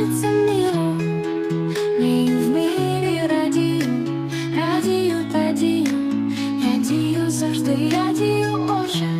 хочется миру Мы в радио, радио, радио, радио, радио Я дію завжди, я дію очі